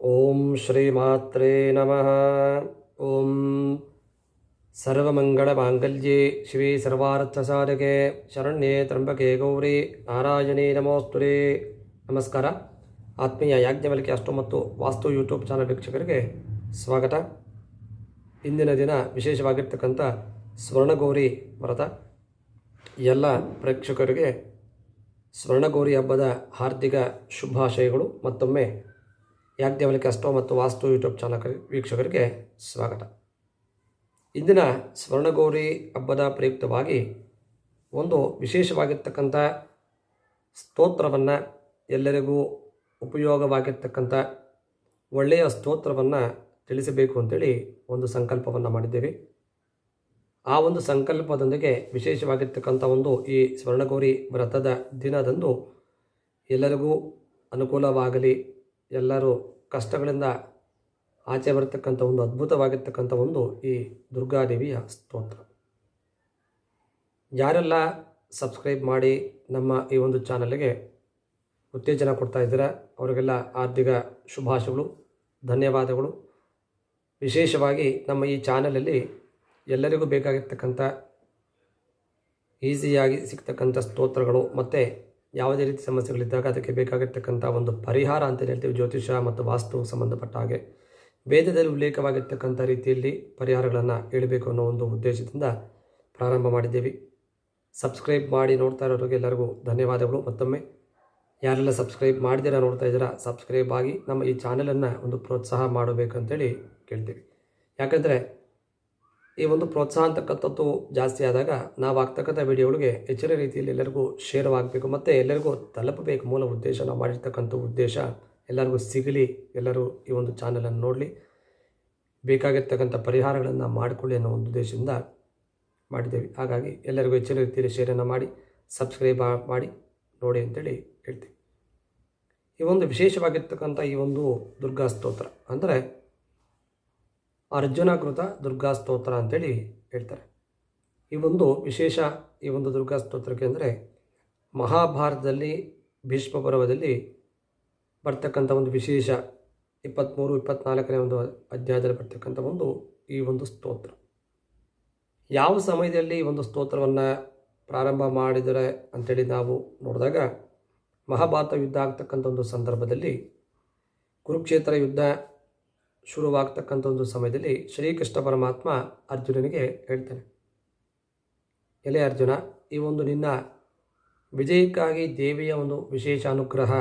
ಓಂ ಶ್ರೀ ಶ್ರೀಮಾತ್ರೇ ನಮಃ. ಓಂ ಸರ್ವಮಂಗಳಮಾಂಗಲ್ಯೆ ಸರ್ವಾರ್ಥ ಸರ್ವಾರ್ಥಸಾಧಕೆ ಶರಣ್ಯೆ ತ್ರಂಬಕೆ ಗೌರಿ ನಾರಾಯಣೇ ನಮೋಸ್ತುರೇ ನಮಸ್ಕಾರ. ಆತ್ಮೀಯ ಯಾಜ್ಞವಲಿಕೆ ಅಷ್ಟು ಮತ್ತು ವಾಸ್ತು ಯೂಟ್ಯೂಬ್ ಚಾನಲ್ ವೀಕ್ಷಕರಿಗೆ ಸ್ವಾಗತ. ಇಂದಿನ ದಿನ ವಿಶೇಷವಾಗಿರ್ತಕ್ಕಂಥ ಸ್ವರ್ಣಗೌರಿ ವ್ರತ. ಎಲ್ಲ ಪ್ರೇಕ್ಷಕರಿಗೆ ಸ್ವರ್ಣಗೌರಿ ಹಬ್ಬದ ಹಾರ್ದಿಕ ಶುಭಾಶಯಗಳು ಮತ್ತೊಮ್ಮೆ ಯಾಜ್ಞವಲ್ಕಿ ಅಷ್ಟೋ ಮತ್ತು ವಾಸ್ತು ಯೂಟ್ಯೂಬ್ ಚಾನಲ್ ವೀಕ್ಷಕರಿಗೆ ಸ್ವಾಗತ. ಇಂದಿನ ಸ್ವರ್ಣಗೌರಿ ಹಬ್ಬದ ಪ್ರಯುಕ್ತವಾಗಿ ಒಂದು ವಿಶೇಷವಾಗಿರ್ತಕ್ಕಂಥ ಸ್ತೋತ್ರವನ್ನು ಎಲ್ಲರಿಗೂ ಉಪಯೋಗವಾಗಿರ್ತಕ್ಕಂಥ ಒಳ್ಳೆಯ ಸ್ತೋತ್ರವನ್ನು ತಿಳಿಸಬೇಕು ಅಂತೇಳಿ ಒಂದು ಸಂಕಲ್ಪವನ್ನು ಮಾಡಿದ್ದೇವೆ. ಆ ಒಂದು ಸಂಕಲ್ಪದೊಂದಿಗೆ ವಿಶೇಷವಾಗಿರ್ತಕ್ಕಂಥ ಒಂದು ಈ ಸ್ವರ್ಣಗೌರಿ ವ್ರತದ ದಿನದಂದು ಎಲ್ಲರಿಗೂ ಅನುಕೂಲವಾಗಲಿ, ಎಲ್ಲರೂ ಕಷ್ಟಗಳಿಂದ ಆಚೆ ಬರತಕ್ಕಂಥ ಒಂದು ಅದ್ಭುತವಾಗಿರ್ತಕ್ಕಂಥ ಒಂದು ಈ ದುರ್ಗಾದೇವಿಯ ಸ್ತೋತ್ರ. ಯಾರೆಲ್ಲ ಸಬ್ಸ್ಕ್ರೈಬ್ ಮಾಡಿ ನಮ್ಮ ಈ ಒಂದು ಚಾನಲ್ಗೆ ಉತ್ತೇಜನ ಕೊಡ್ತಾ ಇದ್ದೀರಾ, ಅವರಿಗೆಲ್ಲ ಆರ್ಥಿಕ ಶುಭಾಶಯಗಳು, ಧನ್ಯವಾದಗಳು. ವಿಶೇಷವಾಗಿ ನಮ್ಮ ಈ ಚಾನಲಲ್ಲಿ ಎಲ್ಲರಿಗೂ ಬೇಕಾಗಿರ್ತಕ್ಕಂಥ ಈಸಿಯಾಗಿ ಸಿಗ್ತಕ್ಕಂಥ ಸ್ತೋತ್ರಗಳು ಮತ್ತು ಯಾವುದೇ ರೀತಿ ಸಮಸ್ಯೆಗಳಿದ್ದಾಗ ಅದಕ್ಕೆ ಬೇಕಾಗಿರ್ತಕ್ಕಂಥ ಒಂದು ಪರಿಹಾರ ಅಂತ ಹೇಳ್ತೀವಿ, ಜ್ಯೋತಿಷ ಮತ್ತು ವಾಸ್ತು ಸಂಬಂಧಪಟ್ಟ ಹಾಗೆ. ವೇದದಲ್ಲಿ ಉಲ್ಲೇಖವಾಗಿರ್ತಕ್ಕಂಥ ರೀತಿಯಲ್ಲಿ ಪರಿಹಾರಗಳನ್ನು ಹೇಳಬೇಕು ಅನ್ನೋ ಒಂದು ಉದ್ದೇಶದಿಂದ ಪ್ರಾರಂಭ ಮಾಡಿದ್ದೀವಿ. ಸಬ್ಸ್ಕ್ರೈಬ್ ಮಾಡಿ ನೋಡ್ತಾ ಇರೋರಿಗೆ ಎಲ್ಲರಿಗೂ ಧನ್ಯವಾದಗಳು. ಮತ್ತೊಮ್ಮೆ, ಯಾರೆಲ್ಲ ಸಬ್ಸ್ಕ್ರೈಬ್ ಮಾಡಿದೀರ ನೋಡ್ತಾ ಇದ್ದೀರಾ, ಸಬ್ಸ್ಕ್ರೈಬ್ ಆಗಿ ನಮ್ಮ ಈ ಚಾನಲನ್ನು ಒಂದು ಪ್ರೋತ್ಸಾಹ ಮಾಡಬೇಕಂತೇಳಿ ಕೇಳ್ತೀವಿ. ಯಾಕಂದರೆ ಈ ಒಂದು ಪ್ರೋತ್ಸಾಹ ಅಂತಕ್ಕಂಥದ್ದು ಜಾಸ್ತಿ ಆದಾಗ ನಾವು ಆಗ್ತಕ್ಕಂಥ ವಿಡಿಯೋಗಳಿಗೆ ಹೆಚ್ಚಿನ ರೀತಿಯಲ್ಲಿ ಎಲ್ಲರಿಗೂ ಶೇರ್ ಆಗಬೇಕು ಮತ್ತು ಎಲ್ಲರಿಗೂ ತಲುಪಬೇಕು ಮೂಲ ಉದ್ದೇಶ, ನಾವು ಮಾಡಿರ್ತಕ್ಕಂಥ ಉದ್ದೇಶ ಎಲ್ಲರಿಗೂ ಸಿಗಲಿ, ಎಲ್ಲರೂ ಈ ಒಂದು ಚಾನಲನ್ನು ನೋಡಲಿ. ಬೇಕಾಗಿರ್ತಕ್ಕಂಥ ಪರಿಹಾರಗಳನ್ನು ಮಾಡಿಕೊಳ್ಳಿ ಅನ್ನೋ ಒಂದು ಉದ್ದೇಶದಿಂದ ಮಾಡಿದ್ದೇವೆ. ಹಾಗಾಗಿ ಎಲ್ಲರಿಗೂ ಹೆಚ್ಚಿನ ರೀತಿಯಲ್ಲಿ ಶೇರನ್ನು ಮಾಡಿ, ಸಬ್ಸ್ಕ್ರೈಬ್ ಮಾಡಿ, ನೋಡಿ ಅಂತೇಳಿ ಹೇಳ್ತೀವಿ. ಈ ಒಂದು ವಿಶೇಷವಾಗಿರ್ತಕ್ಕಂಥ ಈ ಒಂದು ದುರ್ಗಾ ಸ್ತೋತ್ರ ಅಂದರೆ ಅರ್ಜುನಕೃತ ದುರ್ಗಾ ಸ್ತೋತ್ರ ಅಂತೇಳಿ ಹೇಳ್ತಾರೆ. ಈ ಒಂದು ವಿಶೇಷ ಈ ಒಂದು ದುರ್ಗಾ ಸ್ತೋತ್ರಕ್ಕೆ ಅಂದರೆ ಮಹಾಭಾರತದಲ್ಲಿ, ಭೀಷ್ಮ ಪರ್ವದಲ್ಲಿ ಬರ್ತಕ್ಕಂಥ ಒಂದು ವಿಶೇಷ ಇಪ್ಪತ್ತ್ಮೂರು ಇಪ್ಪತ್ತ್ನಾಲ್ಕನೇ ಒಂದು ಅಧ್ಯಾಯದಲ್ಲಿ ಬರ್ತಕ್ಕಂಥ ಒಂದು ಈ ಒಂದು ಸ್ತೋತ್ರ. ಯಾವ ಸಮಯದಲ್ಲಿ ಈ ಒಂದು ಸ್ತೋತ್ರವನ್ನು ಪ್ರಾರಂಭ ಮಾಡಿದರೆ ಅಂಥೇಳಿ ನಾವು ನೋಡಿದಾಗ ಮಹಾಭಾರತ ಯುದ್ಧ ಆಗ್ತಕ್ಕಂಥ ಒಂದು ಸಂದರ್ಭದಲ್ಲಿ ಕುರುಕ್ಷೇತ್ರ ಯುದ್ಧ ಶುರುವಾಗ್ತಕ್ಕಂಥ ಒಂದು ಸಮಯದಲ್ಲಿ ಶ್ರೀಕೃಷ್ಣ ಪರಮಾತ್ಮ ಅರ್ಜುನನಿಗೆ ಹೇಳ್ತಾನೆ, ಎಲೆ ಅರ್ಜುನ, ಈ ಒಂದು ನಿನ್ನ ವಿಜಯಕ್ಕಾಗಿ ದೇವಿಯ ಒಂದು ವಿಶೇಷ ಅನುಗ್ರಹ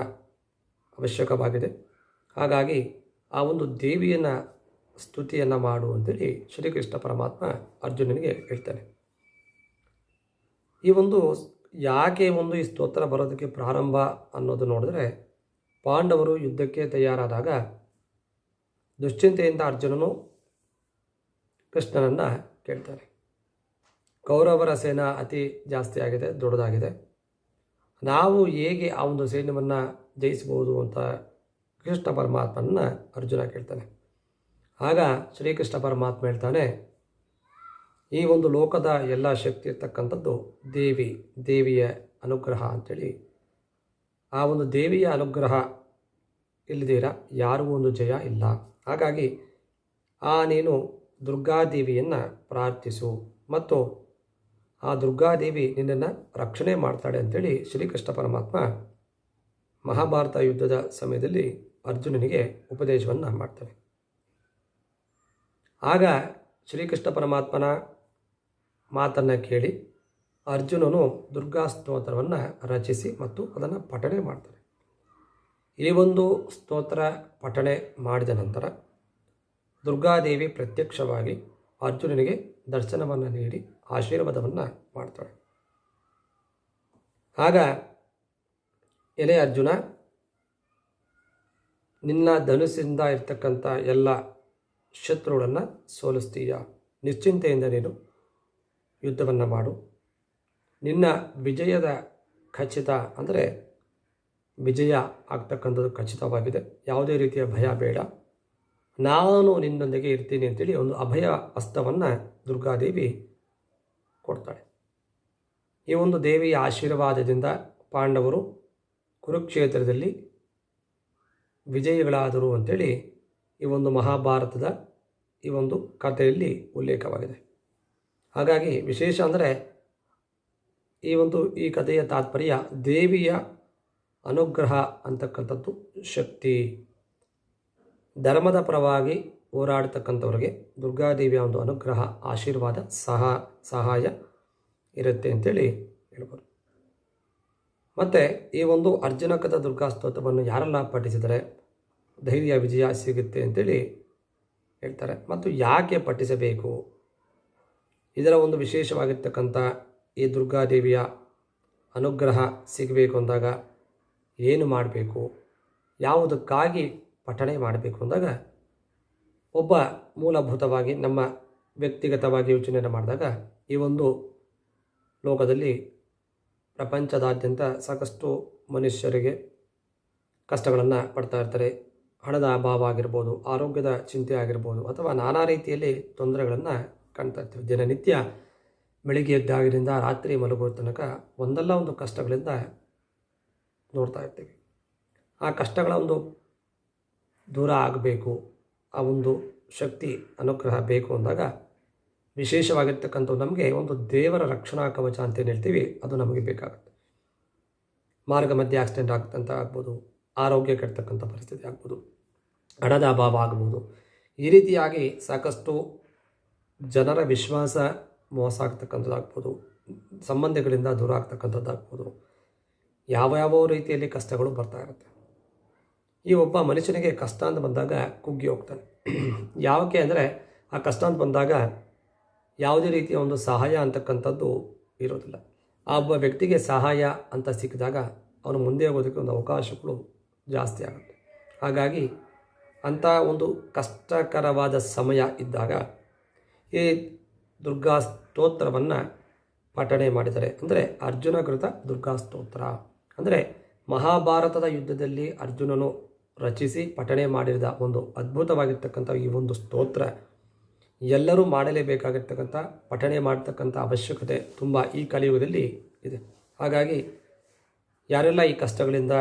ಅವಶ್ಯಕವಾಗಿದೆ. ಹಾಗಾಗಿ ಆ ಒಂದು ದೇವಿಯನ್ನು ಸ್ತುತಿಯನ್ನು ಮಾಡು ಅಂತೇಳಿ ಶ್ರೀಕೃಷ್ಣ ಪರಮಾತ್ಮ ಅರ್ಜುನನಿಗೆ ಹೇಳ್ತಾನೆ. ಈ ಒಂದು ಯಾಕೆ ಒಂದು ಈ ಸ್ತೋತ್ರ ಬರೋದಕ್ಕೆ ಪ್ರಾರಂಭ ಅನ್ನೋದು ನೋಡಿದ್ರೆ ಪಾಂಡವರು ಯುದ್ಧಕ್ಕೆ ತಯಾರಾದಾಗ ದುಶ್ಚಿಂತೆಯಿಂದ ಅರ್ಜುನನು ಕೃಷ್ಣನನ್ನು ಕೇಳ್ತಾನೆ ಕೌರವರ ಸೇನಾ ಅತಿ ಜಾಸ್ತಿ ಆಗಿದೆ, ದೊಡ್ಡದಾಗಿದೆ. ನಾವು ಹೇಗೆ ಆ ಒಂದು ಸೈನ್ಯವನ್ನು ಜಯಿಸಬಹುದು ಅಂತ ಕೃಷ್ಣ ಪರಮಾತ್ಮನ ಅರ್ಜುನ ಕೇಳ್ತಾನೆ. ಆಗ ಶ್ರೀಕೃಷ್ಣ ಪರಮಾತ್ಮ ಹೇಳ್ತಾನೆ, ಈ ಒಂದು ಲೋಕದ ಎಲ್ಲ ಶಕ್ತಿ ಇರ್ತಕ್ಕಂಥದ್ದು ದೇವಿ, ದೇವಿಯ ಅನುಗ್ರಹ ಅಂಥೇಳಿ ಆ ಒಂದು ದೇವಿಯ ಅನುಗ್ರಹ ಇಲ್ಲದಿರ ಯಾರಿಗೂ ಒಂದು ಜಯ ಇಲ್ಲ. ಹಾಗಾಗಿ ಆ ನೀನು ದುರ್ಗಾದೇವಿಯನ್ನು ಪ್ರಾರ್ಥಿಸು ಮತ್ತು ಆ ದುರ್ಗಾದೇವಿ ನಿನ್ನನ್ನು ರಕ್ಷಣೆ ಮಾಡ್ತಾಳೆ ಅಂತೇಳಿ ಶ್ರೀಕೃಷ್ಣ ಪರಮಾತ್ಮ ಮಹಾಭಾರತ ಯುದ್ಧದ ಸಮಯದಲ್ಲಿ ಅರ್ಜುನನಿಗೆ ಉಪದೇಶವನ್ನು ಮಾಡ್ತಾನೆ ಆಗ ಶ್ರೀಕೃಷ್ಣ ಪರಮಾತ್ಮನ ಮಾತನ್ನು ಕೇಳಿ ಅರ್ಜುನನು ದುರ್ಗಾ ಸ್ತೋತ್ರವನ್ನು ರಚಿಸಿ ಮತ್ತು ಅದನ್ನು ಪಠಣೆ ಮಾಡ್ತಾನೆ. ಈ ಒಂದು ಸ್ತೋತ್ರ ಪಠಣೆ ಮಾಡಿದ ನಂತರ ದುರ್ಗಾದೇವಿ ಪ್ರತ್ಯಕ್ಷವಾಗಿ ಅರ್ಜುನನಿಗೆ ದರ್ಶನವನ್ನು ನೀಡಿ ಆಶೀರ್ವಾದವನ್ನು ಮಾಡ್ತಾಳೆ. ಆಗ ಎಲೆ ಅರ್ಜುನ, ನಿನ್ನ ಧನುಸಿಂದ ಇರ್ತಕ್ಕಂಥ ಎಲ್ಲ ಶತ್ರುಗಳನ್ನು ಸೋಲಿಸ್ತೀಯ, ನಿಶ್ಚಿಂತೆಯಿಂದ ನೀನು ಯುದ್ಧವನ್ನು ಮಾಡು. ನಿನ್ನ ವಿಜಯದ ಖಚಿತ ಅಂದರೆ ವಿಜಯ ಆಗ್ತಕ್ಕಂಥದ್ದು ಖಚಿತವಾಗಿದೆ. ಯಾವುದೇ ರೀತಿಯ ಭಯ ಬೇಡ. ನಾನು ನಿನ್ನೊಂದಿಗೆ ಇರ್ತೀನಿ ಅಂತೇಳಿ ಒಂದು ಅಭಯ ಹಸ್ತವನ್ನು ದುರ್ಗಾದೇವಿ ಕೊಡ್ತಾಳೆ. ಈ ಒಂದು ದೇವಿಯ ಆಶೀರ್ವಾದದಿಂದ ಪಾಂಡವರು ಕುರುಕ್ಷೇತ್ರದಲ್ಲಿ ವಿಜಯಿಗಳಾದರು ಅಂತೇಳಿ ಈ ಒಂದು ಮಹಾಭಾರತದ ಈ ಒಂದು ಕಥೆಯಲ್ಲಿ ಉಲ್ಲೇಖವಾಗಿದೆ. ಹಾಗಾಗಿ ವಿಶೇಷ ಅಂದರೆ ಈ ಒಂದು ಈ ಕಥೆಯ ತಾತ್ಪರ್ಯ ದೇವಿಯ ಅನುಗ್ರಹ ಅಂತಕ್ಕಂಥದ್ದು ಶಕ್ತಿ. ಧರ್ಮದ ಪರವಾಗಿ ಹೋರಾಡ್ತಕ್ಕಂಥವ್ರಿಗೆ ದುರ್ಗಾದೇವಿಯ ಒಂದು ಅನುಗ್ರಹ, ಆಶೀರ್ವಾದ, ಸಹ, ಸಹಾಯ ಇರುತ್ತೆ ಅಂತೇಳಿ ಹೇಳ್ಬೋದು. ಮತ್ತು ಈ ಒಂದು ಅರ್ಜುನಕದ ದುರ್ಗಾ ಸ್ತೋತ್ರವನ್ನು ಯಾರೆಲ್ಲ ಪಠಿಸಿದರೆ ಧೈರ್ಯ, ವಿಜಯ ಸಿಗುತ್ತೆ ಅಂತೇಳಿ ಹೇಳ್ತಾರೆ. ಮತ್ತು ಯಾಕೆ ಪಠಿಸಬೇಕು? ಇದರ ಒಂದು ವಿಶೇಷವಾಗಿರ್ತಕ್ಕಂಥ ಈ ದುರ್ಗಾದೇವಿಯ ಅನುಗ್ರಹ ಸಿಗಬೇಕು ಅಂದಾಗ ಏನು ಮಾಡಬೇಕು? ಯಾವುದಕ್ಕಾಗಿ ಪಠಣೆ ಮಾಡಬೇಕು ಅಂದಾಗ ಒಬ್ಬ ಮೂಲಭೂತವಾಗಿ ನಮ್ಮ ವ್ಯಕ್ತಿಗತವಾಗಿ ಯೋಚನೆಯನ್ನು ಮಾಡಿದಾಗ ಈ ಒಂದು ಲೋಕದಲ್ಲಿ ಪ್ರಪಂಚದಾದ್ಯಂತ ಸಾಕಷ್ಟು ಮನುಷ್ಯರಿಗೆ ಕಷ್ಟಗಳನ್ನು ಪಡ್ತಾ ಇರ್ತಾರೆ. ಹಣದ ಅಭಾವ ಆಗಿರ್ಬೋದು, ಆರೋಗ್ಯದ ಚಿಂತೆ ಆಗಿರ್ಬೋದು, ಅಥವಾ ನಾನಾ ರೀತಿಯಲ್ಲಿ ತೊಂದರೆಗಳನ್ನು ಕಾಣ್ತಾ ಇರ್ತೀವಿ. ದಿನನಿತ್ಯ ಬೆಳಿಗ್ಗೆ ಎದ್ದಾಗಿನಿಂದ ರಾತ್ರಿ ಮಲಗುವ ತನಕ ಒಂದಲ್ಲ ಒಂದು ಕಷ್ಟಗಳಿಂದ ನೋಡ್ತಾ ಇರ್ತೀವಿ. ಆ ಕಷ್ಟಗಳ ಒಂದು ದೂರ ಆಗಬೇಕು. ಆ ಒಂದು ಶಕ್ತಿ, ಅನುಗ್ರಹ ಬೇಕು ಅಂದಾಗ ವಿಶೇಷವಾಗಿರ್ತಕ್ಕಂಥದ್ದು ನಮಗೆ ಒಂದು ದೇವರ ರಕ್ಷಣಾ ಕವಚ ಅಂತೇನು ಹೇಳ್ತೀವಿ, ಅದು ನಮಗೆ ಬೇಕಾಗುತ್ತೆ. ಮಾರ್ಗ ಮಧ್ಯೆ ಆಕ್ಸಿಡೆಂಟ್ ಆಗ್ತಂತ ಆಗ್ಬೋದು ಆರೋಗ್ಯ ಕೆಡ್ತಕ್ಕಂಥ ಪರಿಸ್ಥಿತಿ ಆಗ್ಬೋದು, ಹಣದ ಅಭಾವ ಆಗ್ಬೋದು. ಈ ರೀತಿಯಾಗಿ ಸಾಕಷ್ಟು ಜನರ ವಿಶ್ವಾಸ ಮೋಸ ಆಗ್ತಕ್ಕಂಥದ್ದಾಗ್ಬೋದು ಸಂಬಂಧಗಳಿಂದ ದೂರ ಆಗ್ತಕ್ಕಂಥದ್ದಾಗ್ಬೋದು ಯಾವ ಯಾವ ರೀತಿಯಲ್ಲಿ ಕಷ್ಟಗಳು ಬರ್ತಾ ಇರುತ್ತೆ. ಈ ಒಬ್ಬ ಮನುಷ್ಯನಿಗೆ ಕಷ್ಟ ಅಂತ ಬಂದಾಗ ಕುಗ್ಗಿ ಹೋಗ್ತಾನೆ. ಯಾವಕ್ಕೆ ಅಂದರೆ ಆ ಕಷ್ಟ ಅಂತ ಬಂದಾಗ ಯಾವುದೇ ರೀತಿಯ ಒಂದು ಸಹಾಯ ಅಂತಕ್ಕಂಥದ್ದು ಇರೋದಿಲ್ಲ. ಆ ಒಬ್ಬ ವ್ಯಕ್ತಿಗೆ ಸಹಾಯ ಅಂತ ಸಿಕ್ಕಿದಾಗ ಅವನು ಮುಂದೆ ಹೋಗೋದಕ್ಕೆ ಒಂದು ಅವಕಾಶಗಳು ಜಾಸ್ತಿ ಆಗುತ್ತೆ. ಹಾಗಾಗಿ ಅಂಥ ಒಂದು ಕಷ್ಟಕರವಾದ ಸಮಯ ಇದ್ದಾಗ ಈ ದುರ್ಗಾ ಸ್ತೋತ್ರವನ್ನು ಪಠಣೆ ಮಾಡಿದ್ದಾರೆ. ಅಂದರೆ ಅರ್ಜುನ ಕೃತ ದುರ್ಗಾ ಸ್ತೋತ್ರ. ಅಂದರೆ ಮಹಾಭಾರತದ ಯುದ್ಧದಲ್ಲಿ ಅರ್ಜುನನು ರಚಿಸಿ ಪಠಣೆ ಮಾಡಿದ ಒಂದು ಅದ್ಭುತವಾಗಿರ್ತಕ್ಕಂಥ ಈ ಒಂದು ಸ್ತೋತ್ರ. ಎಲ್ಲರೂ ಮಾಡಲೇಬೇಕಾಗಿರ್ತಕ್ಕಂಥ, ಪಠಣೆ ಮಾಡ್ತಕ್ಕಂಥ ಅವಶ್ಯಕತೆ ತುಂಬ ಈ ಕಲಿಯುಗದಲ್ಲಿ ಇದೆ. ಹಾಗಾಗಿ ಯಾರೆಲ್ಲ ಈ ಕಷ್ಟಗಳಿಂದ,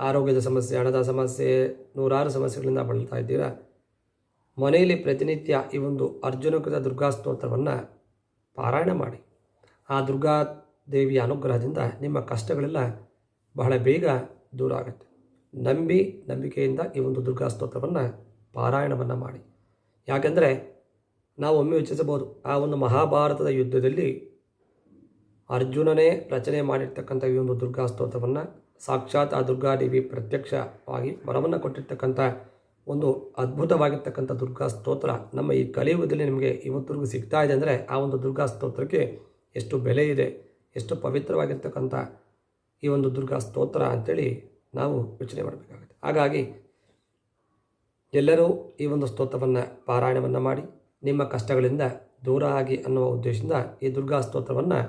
ಆರೋಗ್ಯದ ಸಮಸ್ಯೆ, ಹಣದ ಸಮಸ್ಯೆ, ನೂರಾರು ಸಮಸ್ಯೆಗಳಿಂದ ಬಳಲ್ತಾ ಇದ್ದೀರಾ? ಮನೆಯಲ್ಲಿ ಪ್ರತಿನಿತ್ಯ ಈ ಒಂದು ಅರ್ಜುನಕೃತ ದುರ್ಗಾ ಸ್ತೋತ್ರವನ್ನು ಪಾರಾಯಣ ಮಾಡಿ. ಆ ದುರ್ಗಾ ದೇವಿಯ ಅನುಗ್ರಹದಿಂದ ನಿಮ್ಮ ಕಷ್ಟಗಳೆಲ್ಲ ಬಹಳ ಬೇಗ ದೂರ ಆಗುತ್ತೆ. ನಂಬಿ ನಂಬಿಕೆಯಿಂದ ಈ ಒಂದು ದುರ್ಗಾ ಸ್ತೋತ್ರವನ್ನು ಪಾರಾಯಣವನ್ನು ಮಾಡಿ. ಯಾಕೆಂದರೆ ನಾವು ಒಮ್ಮೆ ಯೋಚಿಸಬಹುದು, ಆ ಒಂದು ಮಹಾಭಾರತದ ಯುದ್ಧದಲ್ಲಿ ಅರ್ಜುನನೇ ರಚನೆ ಮಾಡಿರ್ತಕ್ಕಂಥ ಈ ಒಂದು ದುರ್ಗಾ ಸ್ತೋತ್ರವನ್ನು ಸಾಕ್ಷಾತ್ ಆ ದುರ್ಗಾದೇವಿ ಪ್ರತ್ಯಕ್ಷವಾಗಿ ವರವನ್ನು ಕೊಟ್ಟಿರ್ತಕ್ಕಂಥ ಒಂದು ಅದ್ಭುತವಾಗಿರ್ತಕ್ಕಂಥ ದುರ್ಗಾ ಸ್ತೋತ್ರ ನಮ್ಮ ಈ ಕಲಿಯುಗದಲ್ಲಿ ನಿಮಗೆ ಇವತ್ತಿಗೂ ಸಿಗ್ತಾ ಇದೆ ಅಂದರೆ ಆ ಒಂದು ದುರ್ಗಾ ಸ್ತೋತ್ರಕ್ಕೆ ಎಷ್ಟು ಬೆಲೆ ಇದೆ, ಎಷ್ಟು ಪವಿತ್ರವಾಗಿರ್ತಕ್ಕಂಥ ಈ ಒಂದು ದುರ್ಗಾ ಸ್ತೋತ್ರ ಅಂಥೇಳಿ ನಾವು ಯೋಚನೆ ಮಾಡಬೇಕಾಗುತ್ತೆ. ಹಾಗಾಗಿ ಎಲ್ಲರೂ ಈ ಒಂದು ಸ್ತೋತ್ರವನ್ನು ಪಾರಾಯಣವನ್ನು ಮಾಡಿ ನಿಮ್ಮ ಕಷ್ಟಗಳಿಂದ ದೂರ ಆಗಿ ಅನ್ನುವ ಉದ್ದೇಶದಿಂದ ಈ ದುರ್ಗಾ ಸ್ತೋತ್ರವನ್ನು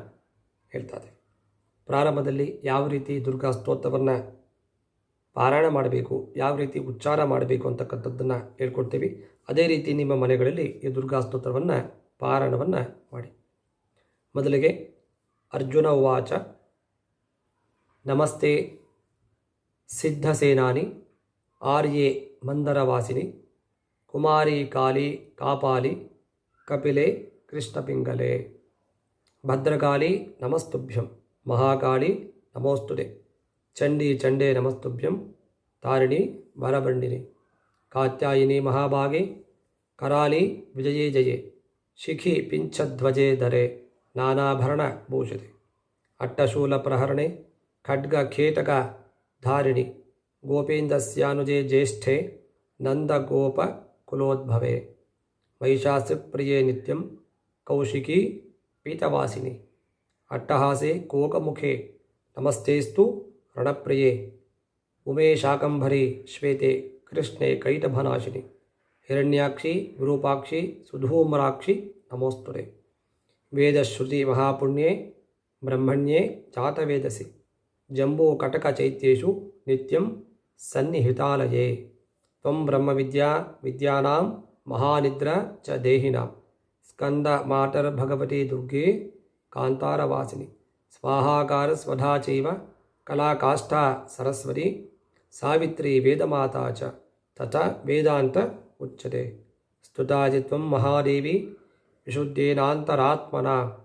ಹೇಳ್ತಾರೆ ಪ್ರಾರಂಭದಲ್ಲಿ ಯಾವ ರೀತಿ ದುರ್ಗಾ ಸ್ತೋತ್ರವನ್ನು ಪಾರಾಯಣ ಮಾಡಬೇಕು, ಯಾವ ರೀತಿ ಉಚ್ಚಾರ ಮಾಡಬೇಕು ಅಂತಕ್ಕಂಥದ್ದನ್ನು ಹೇಳ್ಕೊಡ್ತೀವಿ. ಅದೇ ರೀತಿ ನಿಮ್ಮ ಮನೆಗಳಲ್ಲಿ ಈ ದುರ್ಗಾ ಸ್ತೋತ್ರವನ್ನು ಪಾರಾಯಣವನ್ನು ಮಾಡಿ. ಮೊದಲಿಗೆ ಅರ್ಜುನ ಉವಾಚ, ನಮಸ್ತೆ సిద్ధసేనాని ఆర్ఏ మందరవాసిని కుమారి కాళీ కాపాలి కపిలే కృష్ణపింగలే. భద్రకాళి నమస్తుభ్యం మహాకాళి నమోస్తుడే. చండీ చండే నమస్తుభ్యం తారిణి వరబండిని కాత్యాయని మహాభాగి కరాళి విజయే జయే శిఖి పింఛధ్వజే ధరే నానాభరణ భూషతి. అట్టశూల ప్రహరణే ఖడ్గ కీటక धारिणी। गोपेन्द्रस्यानुजे ज्येष्ठे नन्दगोपकुलोद्भवे। प्रिय नित्यम कौशिकी पीतवासी अट्टहासे कोकमुखे नमस्तेस्तु रण प्रिय उमेशाकंभरी श्वेते कृष्णे कैटभनाशिनी। हिण्याक्षी विरूपाक्षी, सुधूम्राक्षी नमोस्तुरे वेदश्रुति महापुण्ये ब्रह्मण्ये, जातवेदसि। జంబూకటకచైత్యేషు నిత్యం సన్నిహితాలయే. త్వం బ్రహ్మ విద్యా విద్యానాం మహానిద్ర చ దేహినాం. స్కంద మాటర్ భగవతి దుర్గే కాంతారవాసిని. స్వాహాకార స్వధా చైవ కళాకాష్టా సరస్వతి సావిత్రి వేదమాత తథ వేదాంత ఉచ్యతే. స్తుతాజిత్వం మహాదేవి విశుద్ధేనాంతరాత్మన.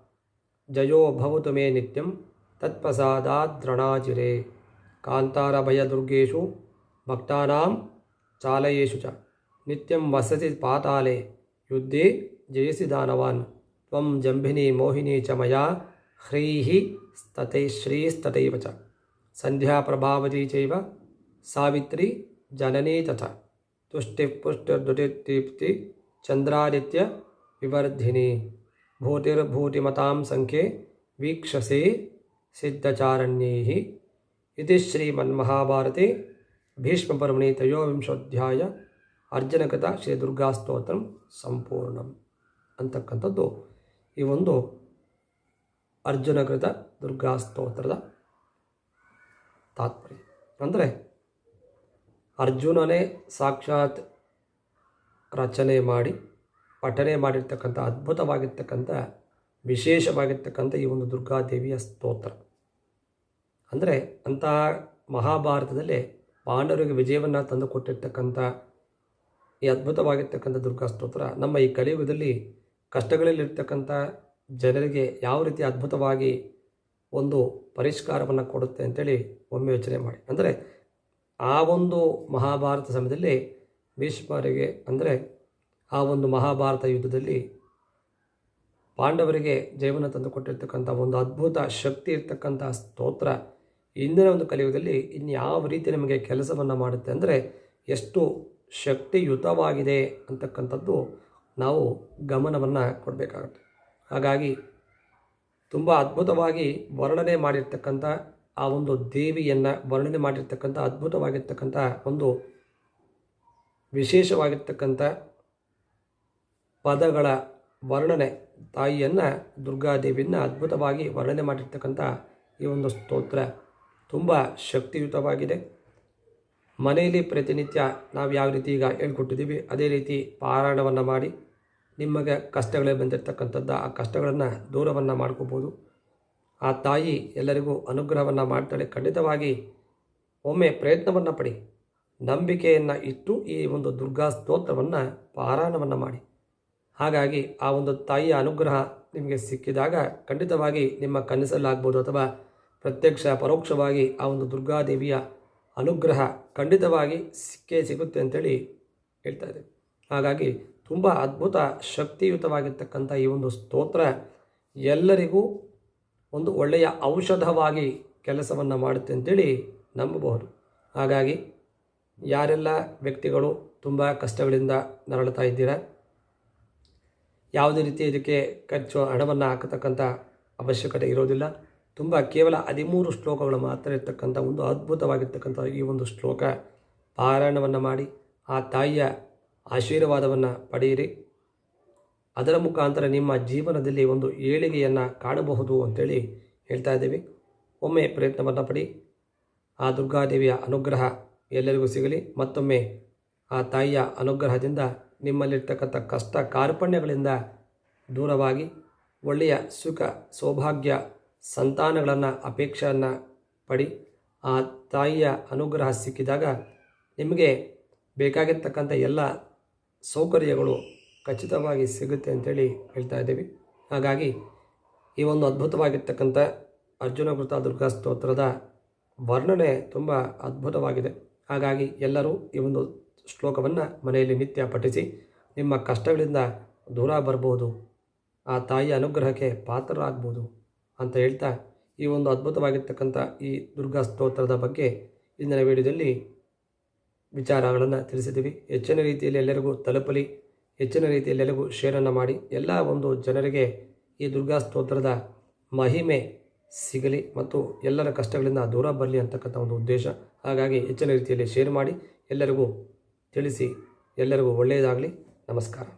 జయో భవతు మే నిత్యం तत्प्रसादाद्रणाचिरे कान्तारभयदुर्गेषु भक्तानां चालयेषु च। नित्यं वससि पाताले, युद्धे जयसि दानवान्। त्वं जम्भिनी मोहिनी च मया, ह्रीः स्तते श्रीस्ततैव च। सन्ध्याप्रभावती चैव, सावित्री जननी तथा। तुष्टिपुष्टिर्दुटिप्ति चन्द्रादित्य विवर्धिनी। भूतिर्भूतिमतां सङ्ख्ये वीक्षसे ಸಿದ್ಧಚಾರಣ್ಯೈ ಇತಿ ಶ್ರೀಮನ್ಮಹಾಭಾರತಿ ಭೀಷ್ಮಪರ್ವಣಿ ತ್ರಯೋವಿಂಶೋಧ್ಯಾಯ ಅರ್ಜುನಕೃತ ಶ್ರೀ ದುರ್ಗಾಸ್ತೋತ್ರ ಸಂಪೂರ್ಣಂ ಅಂತಕ್ಕಂಥದ್ದು ಈ ಒಂದು ಅರ್ಜುನಕೃತ ದುರ್ಗಾಸ್ತೋತ್ರದ ತಾತ್ಪರ್ಯ. ಅಂದರೆ ಅರ್ಜುನನೇ ಸಾಕ್ಷಾತ್ ರಚನೆ ಮಾಡಿ, ಪಠನೆ ಮಾಡಿರ್ತಕ್ಕಂಥ ಅದ್ಭುತವಾಗಿರ್ತಕ್ಕಂಥ ವಿಶೇಷವಾಗಿರ್ತಕ್ಕಂಥ ಈ ಒಂದು ದುರ್ಗಾದೇವಿಯ ಸ್ತೋತ್ರ. ಅಂದರೆ ಅಂತಹ ಮಹಾಭಾರತದಲ್ಲಿ ಪಾಂಡವರಿಗೆ ವಿಜಯವನ್ನು ತಂದುಕೊಟ್ಟಿರ್ತಕ್ಕಂಥ ಈ ಅದ್ಭುತವಾಗಿರ್ತಕ್ಕಂಥ ದುರ್ಗಾ ಸ್ತೋತ್ರ. ನಮ್ಮ ಈ ಕಲಿಯುಗದಲ್ಲಿ ಕಷ್ಟಗಳಲ್ಲಿರ್ತಕ್ಕಂಥ ಜನರಿಗೆ ಯಾವ ರೀತಿ ಅದ್ಭುತವಾಗಿ ಒಂದು ಪರಿಷ್ಕಾರವನ್ನು ಕೊಡುತ್ತೆ ಅಂತೇಳಿ ಒಮ್ಮೆ ಯೋಚನೆ ಮಾಡಿ. ಅಂದರೆ ಆ ಒಂದು ಮಹಾಭಾರತ ಸಮಯದಲ್ಲಿ ಭೀಷ್ಮರಿಗೆ ಅಂದರೆ ಆ ಒಂದು ಮಹಾಭಾರತ ಯುದ್ಧದಲ್ಲಿ ಪಾಂಡವರಿಗೆ ಜೀವನ ತಂದುಕೊಟ್ಟಿರ್ತಕ್ಕಂಥ ಒಂದು ಅದ್ಭುತ ಶಕ್ತಿ ಇರ್ತಕ್ಕಂಥ ಸ್ತೋತ್ರ ಇಂದಿನ ಒಂದು ಕಲಿಯುಗದಲ್ಲಿ ಇನ್ಯಾವ ರೀತಿ ನಮಗೆ ಕೆಲಸವನ್ನು ಮಾಡುತ್ತೆ ಅಂದರೆ ಎಷ್ಟು ಶಕ್ತಿಯುತವಾಗಿದೆ ಅಂತಕ್ಕಂಥದ್ದು ನಾವು ಗಮನವನ್ನು ಕೊಡಬೇಕಾಗುತ್ತೆ. ಹಾಗಾಗಿ ತುಂಬ ಅದ್ಭುತವಾಗಿ ವರ್ಣನೆ ಮಾಡಿರ್ತಕ್ಕಂಥ ಆ ಒಂದು ದೇವಿಯನ್ನು ವರ್ಣನೆ ಮಾಡಿರ್ತಕ್ಕಂಥ, ಅದ್ಭುತವಾಗಿರ್ತಕ್ಕಂಥ ಒಂದು ವಿಶೇಷವಾಗಿರ್ತಕ್ಕಂಥ ಪದಗಳ ವರ್ಣನೆ ತಾಯಿಯನ್ನು ದುರ್ಗಾದೇವಿಯನ್ನು ಅದ್ಭುತವಾಗಿ ವರ್ಣನೆ ಮಾಡಿರ್ತಕ್ಕಂಥ ಈ ಒಂದು ಸ್ತೋತ್ರ ತುಂಬ ಶಕ್ತಿಯುತವಾಗಿದೆ. ಮನೆಯಲ್ಲಿ ಪ್ರತಿನಿತ್ಯ ನಾವು ಯಾವ ರೀತಿ ಈಗ ಹೇಳ್ಕೊಟ್ಟಿದ್ದೀವಿ, ಅದೇ ರೀತಿ ಪಾರಾಯಣವನ್ನು ಮಾಡಿ ನಿಮಗೆ ಕಷ್ಟಗಳೇ ಬಂದಿರತಕ್ಕಂಥದ್ದು ಆ ಕಷ್ಟಗಳನ್ನು ದೂರವನ್ನು ಮಾಡ್ಕೋಬೋದು. ಆ ತಾಯಿ ಎಲ್ಲರಿಗೂ ಅನುಗ್ರಹವನ್ನು ಮಾಡ್ತಾಳೆ. ಖಂಡಿತವಾಗಿ ಒಮ್ಮೆ ಪ್ರಯತ್ನವನ್ನು ಪಡಿ, ನಂಬಿಕೆಯನ್ನು ಇಟ್ಟು ಈ ಒಂದು ದುರ್ಗಾ ಸ್ತೋತ್ರವನ್ನು ಪಾರಾಯಣವನ್ನು ಮಾಡಿ. ಹಾಗಾಗಿ ಆ ಒಂದು ತಾಯಿಯ ಅನುಗ್ರಹ ನಿಮಗೆ ಸಿಕ್ಕಿದಾಗ ಖಂಡಿತವಾಗಿ ನಿಮ್ಮ ಕನಸಲ್ಲಾಗ್ಬೋದು ಅಥವಾ ಪ್ರತ್ಯಕ್ಷ ಪರೋಕ್ಷವಾಗಿ ಆ ಒಂದು ದುರ್ಗಾದೇವಿಯ ಅನುಗ್ರಹ ಖಂಡಿತವಾಗಿ ಸಿಕ್ಕೇ ಸಿಗುತ್ತೆ ಅಂತೇಳಿ ಹೇಳ್ತಾ ಇದೆ ಹಾಗಾಗಿ ತುಂಬ ಅದ್ಭುತ ಶಕ್ತಿಯುತವಾಗಿರ್ತಕ್ಕಂಥ ಈ ಒಂದು ಸ್ತೋತ್ರ ಎಲ್ಲರಿಗೂ ಒಂದು ಒಳ್ಳೆಯ ಔಷಧವಾಗಿ ಕೆಲಸವನ್ನು ಮಾಡುತ್ತೆ ಅಂತೇಳಿ ನಂಬಬಹುದು. ಹಾಗಾಗಿ ಯಾರೆಲ್ಲ ವ್ಯಕ್ತಿಗಳು ತುಂಬ ಕಷ್ಟಗಳಿಂದ ನರಳುತ್ತಾ ಇದ್ದೀರಾ ಯಾವುದೇ ರೀತಿ ಇದಕ್ಕೆ ಖರ್ಚು ಹಣವನ್ನು ಹಾಕತಕ್ಕಂಥ ಅವಶ್ಯಕತೆ ಇರೋದಿಲ್ಲ. ತುಂಬ ಕೇವಲ ಹದಿಮೂರು ಶ್ಲೋಕಗಳು ಮಾತ್ರ ಇರ್ತಕ್ಕಂಥ ಒಂದು ಅದ್ಭುತವಾಗಿರ್ತಕ್ಕಂಥ ಈ ಒಂದು ಶ್ಲೋಕ. ಪಾರಾಯಣವನ್ನು ಮಾಡಿ, ಆ ತಾಯಿಯ ಆಶೀರ್ವಾದವನ್ನು ಪಡೆಯಿರಿ. ಅದರ ಮುಖಾಂತರ ನಿಮ್ಮ ಜೀವನದಲ್ಲಿ ಒಂದು ಏಳಿಗೆಯನ್ನು ಕಾಣಬಹುದು ಅಂತೇಳಿ ಹೇಳ್ತಾ ಇದ್ದೀವಿ. ಒಮ್ಮೆ ಪ್ರಯತ್ನವನ್ನು ಪಡಿ. ಆ ದುರ್ಗಾದೇವಿಯ ಅನುಗ್ರಹ ಎಲ್ಲರಿಗೂ ಸಿಗಲಿ. ಮತ್ತೊಮ್ಮೆ ಆ ತಾಯಿಯ ಅನುಗ್ರಹದಿಂದ ನಿಮ್ಮಲ್ಲಿರ್ತಕ್ಕಂಥ ಕಷ್ಟ ಕಾರ್ಪಣ್ಯಗಳಿಂದ ದೂರವಾಗಿ ಒಳ್ಳೆಯ ಸುಖ, ಸೌಭಾಗ್ಯ, ಸಂತಾನಗಳನ್ನು, ಅಪೇಕ್ಷೆಯನ್ನು ಪಡಿ. ಆ ತಾಯಿಯ ಅನುಗ್ರಹ ಸಿಕ್ಕಿದಾಗ ನಿಮಗೆ ಬೇಕಾಗಿರ್ತಕ್ಕಂಥ ಎಲ್ಲ ಸೌಕರ್ಯಗಳು ಖಚಿತವಾಗಿ ಸಿಗುತ್ತೆ ಅಂತೇಳಿ ಹೇಳ್ತಾ ಇದ್ದೀವಿ. ಹಾಗಾಗಿ ಈ ಒಂದು ಅದ್ಭುತವಾಗಿರ್ತಕ್ಕಂಥ ಅರ್ಜುನ ಕೃತ ದುರ್ಗಾ ಸ್ತೋತ್ರದ ವರ್ಣನೆ ತುಂಬ ಅದ್ಭುತವಾಗಿದೆ. ಹಾಗಾಗಿ ಎಲ್ಲರೂ ಈ ಒಂದು ಶ್ಲೋಕವನ್ನು ಮನೆಯಲ್ಲಿ ನಿತ್ಯ ಪಠಿಸಿ ನಿಮ್ಮ ಕಷ್ಟಗಳಿಂದ ದೂರ ಬರ್ಬೋದು ಆ ತಾಯಿಯ ಅನುಗ್ರಹಕ್ಕೆ ಪಾತ್ರರಾಗ್ಬೋದು ಅಂತ ಹೇಳ್ತಾ ಈ ಒಂದು ಅದ್ಭುತವಾಗಿರ್ತಕ್ಕಂಥ ಈ ದುರ್ಗಾ ಸ್ತೋತ್ರದ ಬಗ್ಗೆ ಇಂದಿನ ವಿಡಿಯೋದಲ್ಲಿ ವಿಚಾರಗಳನ್ನು ತಿಳಿಸಿದ್ದೀವಿ. ಹೆಚ್ಚಿನ ರೀತಿಯಲ್ಲಿ ಎಲ್ಲರಿಗೂ ತಲುಪಲಿ. ಹೆಚ್ಚಿನ ರೀತಿಯಲ್ಲಿ ಎಲ್ಲರಿಗೂ ಶೇರನ್ನು ಮಾಡಿ ಎಲ್ಲ ಒಂದು ಜನರಿಗೆ ಈ ದುರ್ಗಾ ಸ್ತೋತ್ರದ ಮಹಿಮೆ ಸಿಗಲಿ ಮತ್ತು ಎಲ್ಲರ ಕಷ್ಟಗಳಿಂದ ದೂರ ಬರಲಿ ಅಂತಕ್ಕಂಥ ಒಂದು ಉದ್ದೇಶ. ಹಾಗಾಗಿ ಹೆಚ್ಚಿನ ರೀತಿಯಲ್ಲಿ ಶೇರ್ ಮಾಡಿ ಎಲ್ಲರಿಗೂ ತಿಳಿಸಿ ಎಲ್ಲರಿಗೂ ಒಳ್ಳೆಯದಾಗಲಿ. ನಮಸ್ಕಾರ.